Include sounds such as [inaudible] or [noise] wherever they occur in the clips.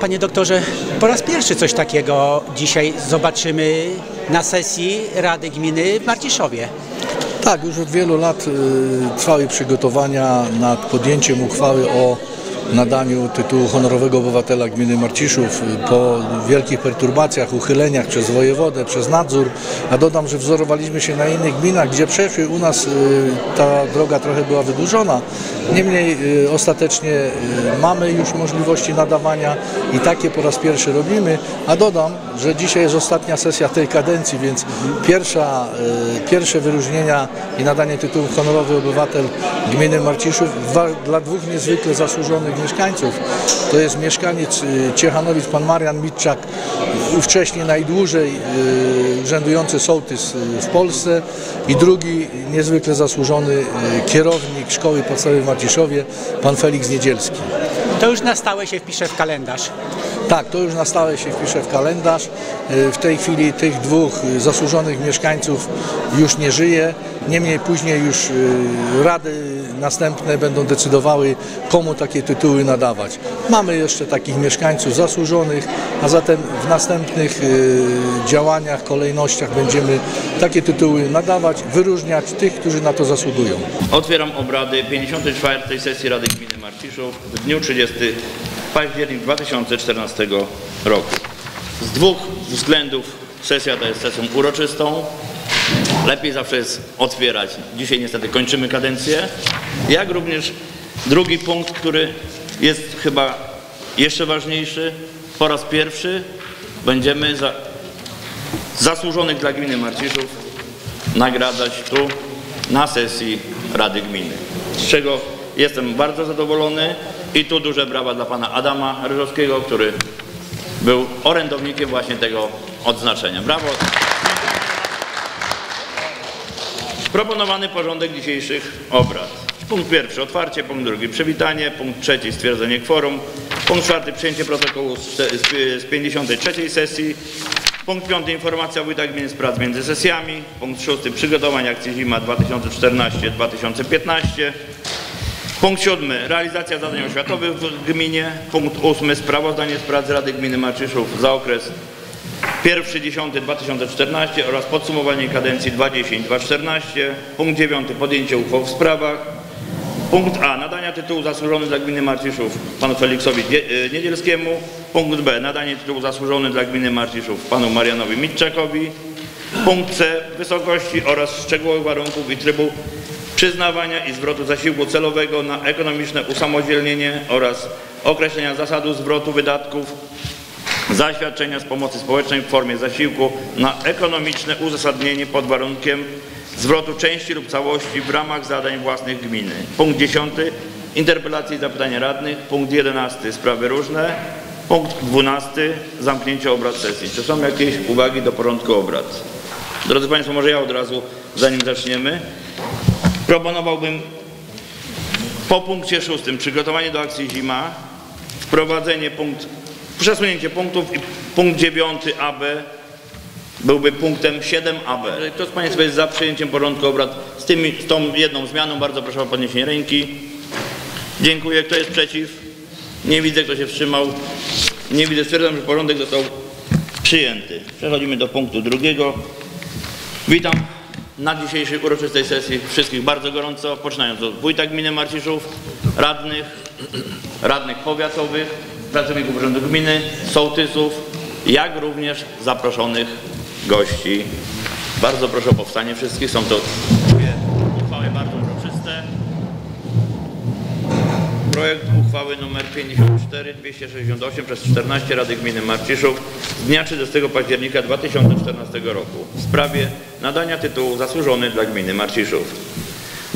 Panie doktorze, po raz pierwszy coś takiego dzisiaj zobaczymy na sesji Rady Gminy w Marciszowie. Tak, już od wielu lat y, trwały przygotowania nad podjęciem uchwały o nadaniu tytułu honorowego obywatela gminy Marciszów y, po wielkich perturbacjach, uchyleniach przez wojewodę, przez nadzór, a dodam, że wzorowaliśmy się na innych gminach, gdzie przeszły u nas y, ta droga trochę była wydłużona. Niemniej y, ostatecznie mamy już możliwości nadawania i takie po raz pierwszy robimy, a dodam, że dzisiaj jest ostatnia sesja tej kadencji, więc pierwsza, pierwsze wyróżnienia i nadanie tytułu honorowy obywatel gminy Marciszów dla dwóch niezwykle zasłużonych mieszkańców. To jest mieszkaniec y, Ciechanowic, pan Marian Mitczak, ówcześnie najdłużej y, urzędujący sołtys y, w Polsce i drugi niezwykle zasłużony y, kierownik szkoły podstawowej w Marciszowie, pan Felix Niedzielski. To już na stałe się wpisze w kalendarz. Tak, to już na stałe się wpisze w kalendarz. Y, W tej chwili tych dwóch y, zasłużonych mieszkańców już nie żyje. Niemniej później już y, rady następne będą decydowały, komu takie tytuły nadawać. Mamy jeszcze takich mieszkańców zasłużonych, a zatem w następnych y, działaniach, kolejnościach będziemy takie tytuły nadawać, wyróżniać tych, którzy na to zasługują. Otwieram obrady 54. sesji Rady Gminy Marciszów w dniu 30 październik 2014 roku. Z dwóch względów sesja ta jest sesją uroczystą. Lepiej zawsze jest otwierać. Dzisiaj niestety kończymy kadencję. Jak również drugi punkt, który jest chyba jeszcze ważniejszy. Po raz pierwszy będziemy za zasłużonych dla gminy Marciszów nagradzać tu na sesji Rady Gminy. Z czego jestem bardzo zadowolony i tu duże brawa dla pana Adama Ryżowskiego, który był orędownikiem właśnie tego odznaczenia. Brawo! Proponowany porządek dzisiejszych obrad. Punkt pierwszy otwarcie, punkt drugi przywitanie, punkt trzeci stwierdzenie kworum, punkt czwarty przyjęcie protokołu z, z, z 53 sesji, punkt piąty informacja wójta gminy z prac między sesjami, punkt szósty przygotowanie akcji zima 2014-2015, punkt siódmy realizacja zadań oświatowych w gminie, punkt ósmy sprawozdanie z prac Rady Gminy Marczyszów za okres 1.10.2014 oraz podsumowanie kadencji 2.10.2014. Punkt 9. Podjęcie uchwał w sprawach. Punkt A. Nadania tytułu zasłużony dla gminy Marciszów panu Feliksowi y, Niedzielskiemu. Punkt B. Nadanie tytułu zasłużony dla gminy Marciszów panu Marianowi Mitczakowi. Punkt C. Wysokości oraz szczegółowych warunków i trybu przyznawania i zwrotu zasiłku celowego na ekonomiczne usamodzielnienie oraz określenia zasadu zwrotu wydatków zaświadczenia z pomocy społecznej w formie zasiłku na ekonomiczne uzasadnienie pod warunkiem zwrotu części lub całości w ramach zadań własnych gminy. Punkt 10. Interpelacje i zapytania radnych. Punkt 11. Sprawy różne. Punkt 12. Zamknięcie obrad sesji. Czy są jakieś uwagi do porządku obrad? Drodzy Państwo, może ja od razu, zanim zaczniemy, proponowałbym po punkcie szóstym przygotowanie do akcji zima, wprowadzenie punkt, przesunięcie punktów i punkt dziewiąty AB byłby punktem 7AB. Jeżeli Kto z Państwa jest za przyjęciem porządku obrad z, tymi, z tą jedną zmianą, bardzo proszę o podniesienie ręki. Dziękuję. Kto jest przeciw? Nie widzę, kto się wstrzymał. Nie widzę. Stwierdzam, że porządek został przyjęty. Przechodzimy do punktu drugiego. Witam na dzisiejszej uroczystej sesji wszystkich bardzo gorąco, poczynając od wójta gminy Marciszów, radnych, radnych powiatowych, pracowników urzędu gminy, sołtysów, jak również zaproszonych gości. Bardzo proszę o powstanie wszystkich. Są to uchwały bardzo uroczyste. Projekt uchwały nr 54 268 przez 14 Rady Gminy Marciszów z dnia 30 października 2014 roku w sprawie nadania tytułu zasłużony dla gminy Marciszów.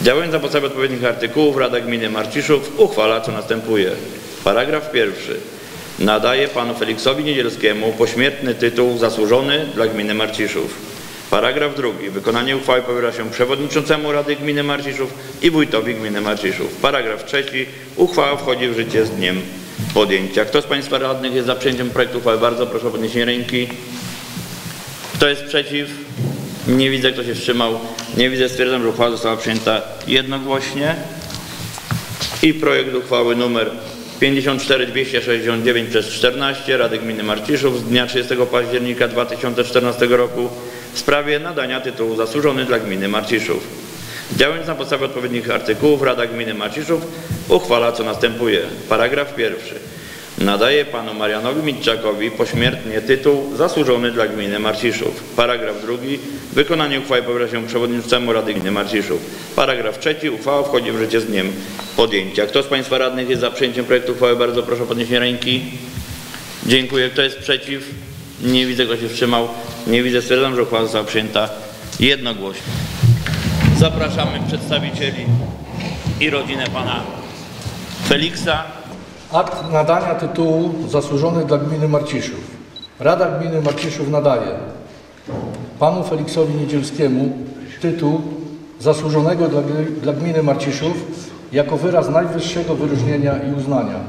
Działając na podstawie odpowiednich artykułów Rada Gminy Marciszów uchwala co następuje. Paragraf pierwszy. Nadaje panu Feliksowi Niedzielskiemu pośmiertny tytuł zasłużony dla gminy Marciszów. Paragraf drugi. Wykonanie uchwały powierza się przewodniczącemu Rady Gminy Marciszów i wójtowi gminy Marciszów. Paragraf trzeci. Uchwała wchodzi w życie z dniem podjęcia. Kto z Państwa radnych jest za przyjęciem projektu uchwały? Bardzo proszę o podniesienie ręki. Kto jest przeciw? Nie widzę, kto się wstrzymał. Nie widzę. Stwierdzam, że uchwała została przyjęta jednogłośnie. I projekt uchwały numer 54 269 przez 14 Rady Gminy Marciszów z dnia 30 października 2014 roku w sprawie nadania tytułu zasłużony dla Gminy Marciszów. Działając na podstawie odpowiednich artykułów Rada Gminy Marciszów uchwala co następuje. Paragraf pierwszy. Nadaje panu Marianowi Mitczakowi pośmiertnie tytuł zasłużony dla gminy Marciszów. Paragraf drugi. Wykonanie uchwały powierza się przewodniczącemu Rady Gminy Marciszów. Paragraf trzeci. Uchwała wchodzi w życie z dniem podjęcia. Kto z państwa radnych jest za przyjęciem projektu uchwały? Bardzo proszę o podniesienie ręki. Dziękuję. Kto jest przeciw? Nie widzę, kto się wstrzymał. Nie widzę. Stwierdzam, że uchwała została przyjęta jednogłośnie. Zapraszamy przedstawicieli i rodzinę pana Feliksa. Akt nadania tytułu zasłużony dla gminy Marciszów. Rada Gminy Marciszów nadaje panu Feliksowi Niedzielskiemu tytuł zasłużonego dla, dla gminy Marciszów jako wyraz najwyższego wyróżnienia i uznania.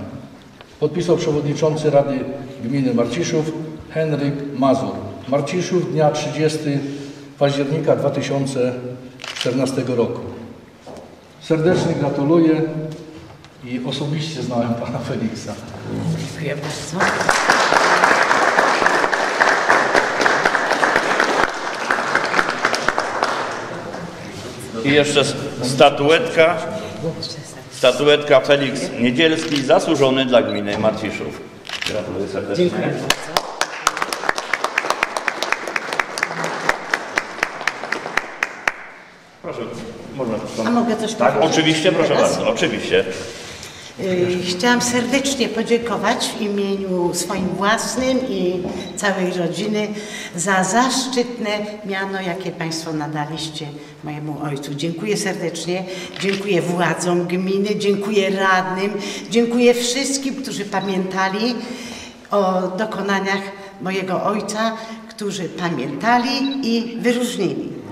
Podpisał przewodniczący Rady Gminy Marciszów Henryk Mazur. Marciszów dnia 30 października 2014 roku. Serdecznie gratuluję i osobiście znałem pana Feliksa. Dziękuję bardzo. I jeszcze statuetka, statuetka Felix Niedzielski, zasłużony dla gminy Marciszów. Gratuluję serdecznie. Dziękuję bardzo. Proszę, można. A mogę coś Tak, powiedzieć? oczywiście, proszę bardzo, oczywiście. Y, Chciałam serdecznie podziękować w imieniu swoim własnym i całej rodziny za zaszczytne miano, jakie Państwo nadaliście mojemu ojcu. Dziękuję serdecznie, dziękuję władzom gminy, dziękuję radnym, dziękuję wszystkim, którzy pamiętali o dokonaniach mojego ojca, którzy pamiętali i wyróżnili.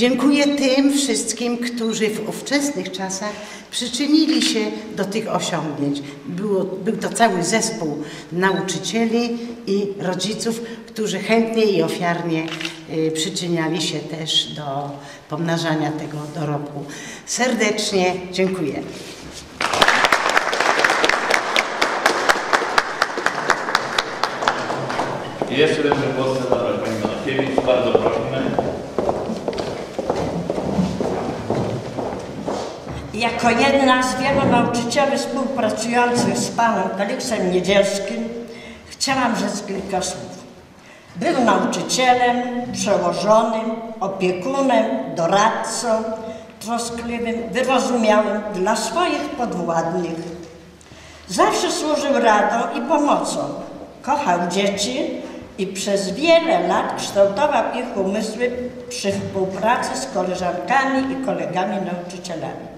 Dziękuję tym wszystkim, którzy w ówczesnych czasach przyczynili się do tych osiągnięć. Było, był to cały zespół nauczycieli i rodziców, którzy chętnie i ofiarnie y, przyczyniali się też do pomnażania tego dorobku. Serdecznie dziękuję. Jeszcze Jako jedna z wielu nauczycieli współpracujących z panem Feliksem Niedzielskim chciałam rzec kilka słów. Był nauczycielem, przełożonym, opiekunem, doradcą, troskliwym, wyrozumiałym dla swoich podwładnych. Zawsze służył radą i pomocą. Kochał dzieci i przez wiele lat kształtował ich umysły przy współpracy z koleżankami i kolegami nauczycielami.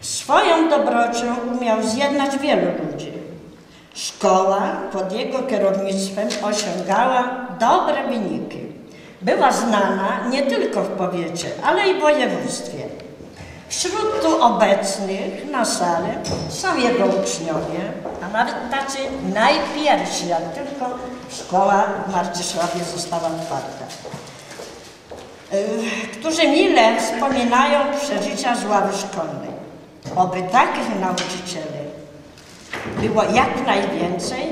Swoją dobrocią umiał zjednać wielu ludzi. Szkoła pod jego kierownictwem osiągała dobre wyniki. Była znana nie tylko w powiecie, ale i w województwie. Wśród tu obecnych na sali są jego uczniowie, a nawet tacy najpierwsi, jak tylko szkoła w Marcisławie została otwarta. Y, którzy mile wspominają przeżycia z ławy szkolnej. Oby takich nauczycieli było jak najwięcej,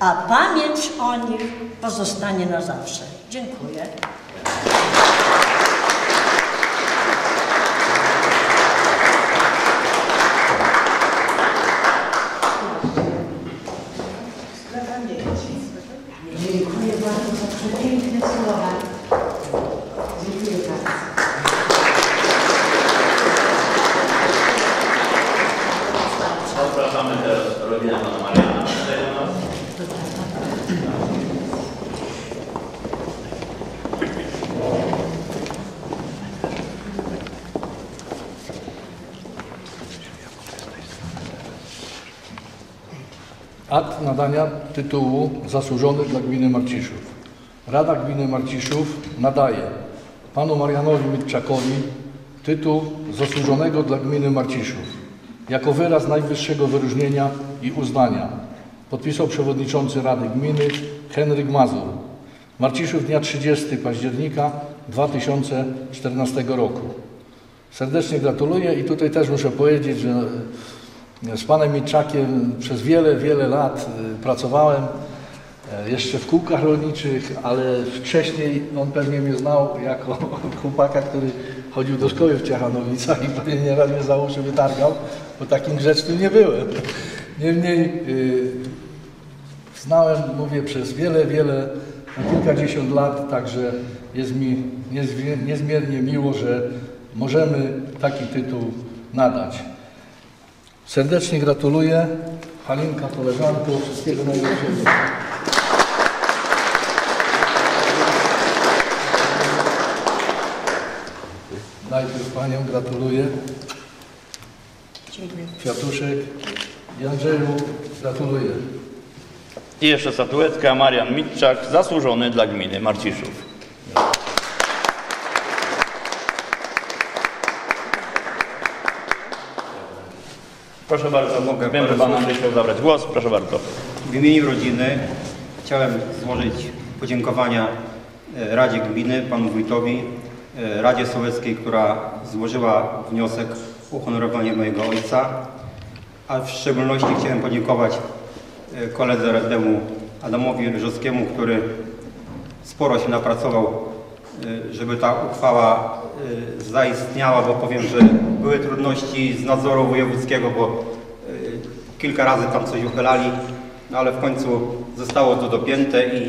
a pamięć o nich pozostanie na zawsze. Dziękuję bardzo za przepiękne słowa. Dziękuję bardzo. Zapraszamy teraz rodzinę Pana Mariana. Tutaj do nas. Akt nadania tytułu zasłużony dla gminy Marciszów. Rada Gminy Marciszów nadaje panu Marianowi Mitczakowi tytuł zasłużonego dla gminy Marciszów jako wyraz najwyższego wyróżnienia i uznania. Podpisał przewodniczący Rady Gminy Henryk Mazur. Marciszów dnia 30 października 2014 roku. Serdecznie gratuluję i tutaj też muszę powiedzieć, że Z panem Mitczakiem przez wiele, wiele lat y, pracowałem, e, jeszcze w kółkach rolniczych, ale wcześniej on pewnie mnie znał jako [laughs] chłopaka, który chodził do szkoły w Ciechanowicach i pewnie nieraz mnie za uszy wytargał, bo takim grzecznym nie byłem. Niemniej y, znałem, mówię, przez wiele, wiele, kilkadziesiąt lat, także jest mi niezmiernie miło, że możemy taki tytuł nadać. Serdecznie gratuluję. Halinka, koleżanko, wszystkiego najlepszego. Najpierw Panią gratuluję. Kwiatuszek i Andrzeju gratuluję. I jeszcze statuetka Marian Mitczak, zasłużony dla gminy Marciszów. Proszę bardzo, Mogę wiem, że Pan słów? Andrzej chciał zabrać głos. Proszę bardzo. W imieniu rodziny chciałem złożyć podziękowania e, Radzie Gminy, panu wójtowi, e, Radzie Sołeckiej, która złożyła wniosek o uhonorowanie mojego ojca, a w szczególności chciałem podziękować e, koledze radnemu Adamowi Ryżowskiemu, który sporo się napracował, żeby ta uchwała zaistniała, bo powiem, że były trudności z nadzoru wojewódzkiego, bo e, kilka razy tam coś uchylali, no ale w końcu zostało to dopięte i,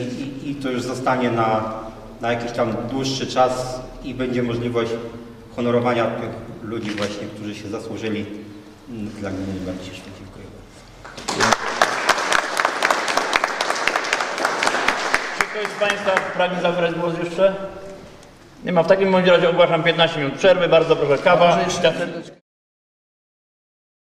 i, i to już zostanie na, na jakiś tam dłuższy czas i będzie możliwość honorowania tych ludzi właśnie, którzy się zasłużyli mm, dla gminy Barciszów. Dziękuję bardzo. Czy ktoś z Państwa pragnie zabrać głos jeszcze? Nie ma. W takim bądź razie ogłaszam 15 minut przerwy. Bardzo proszę kawa.